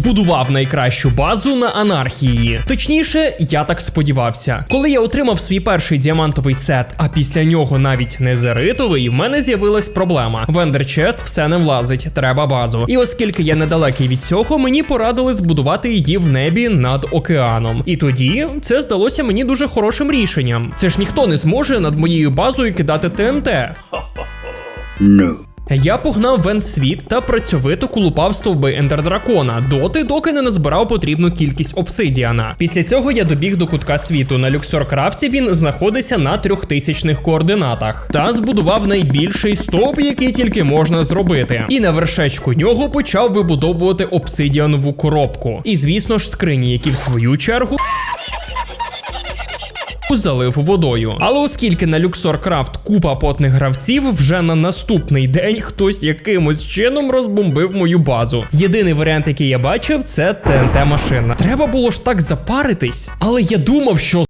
збудував найкращу базу на анархії. Точніше, я так сподівався. Коли я отримав свій перший діамантовий сет, а після нього навіть незеритовий, в мене з'явилась проблема. В ендерчест все не влазить, треба базу. І оскільки я недалекий від цього, мені порадили збудувати її в небі над океаном. І тоді це здалося мені дуже хорошим рішенням. Це ж ніхто не зможе над моєю базою кидати ТНТ. No. Я погнав в ендсвіт та працьовито кулупав стовби ендердракона доти, доки не назбирав потрібну кількість обсидіана. Після цього я добіг до кутка світу. На люксоркрафті він знаходиться на трьохтисячних координатах та збудував найбільший стовп, який тільки можна зробити. І на вершечку нього почав вибудовувати обсидіанову коробку. І звісно ж скрині, які в свою чергу залив водою. Але оскільки на Люксоркрафт купа потних гравців, вже на наступний день хтось якимось чином розбомбив мою базу. Єдиний варіант, який я бачив, це ТНТ машина. Треба було ж так запаритись, але я думав, що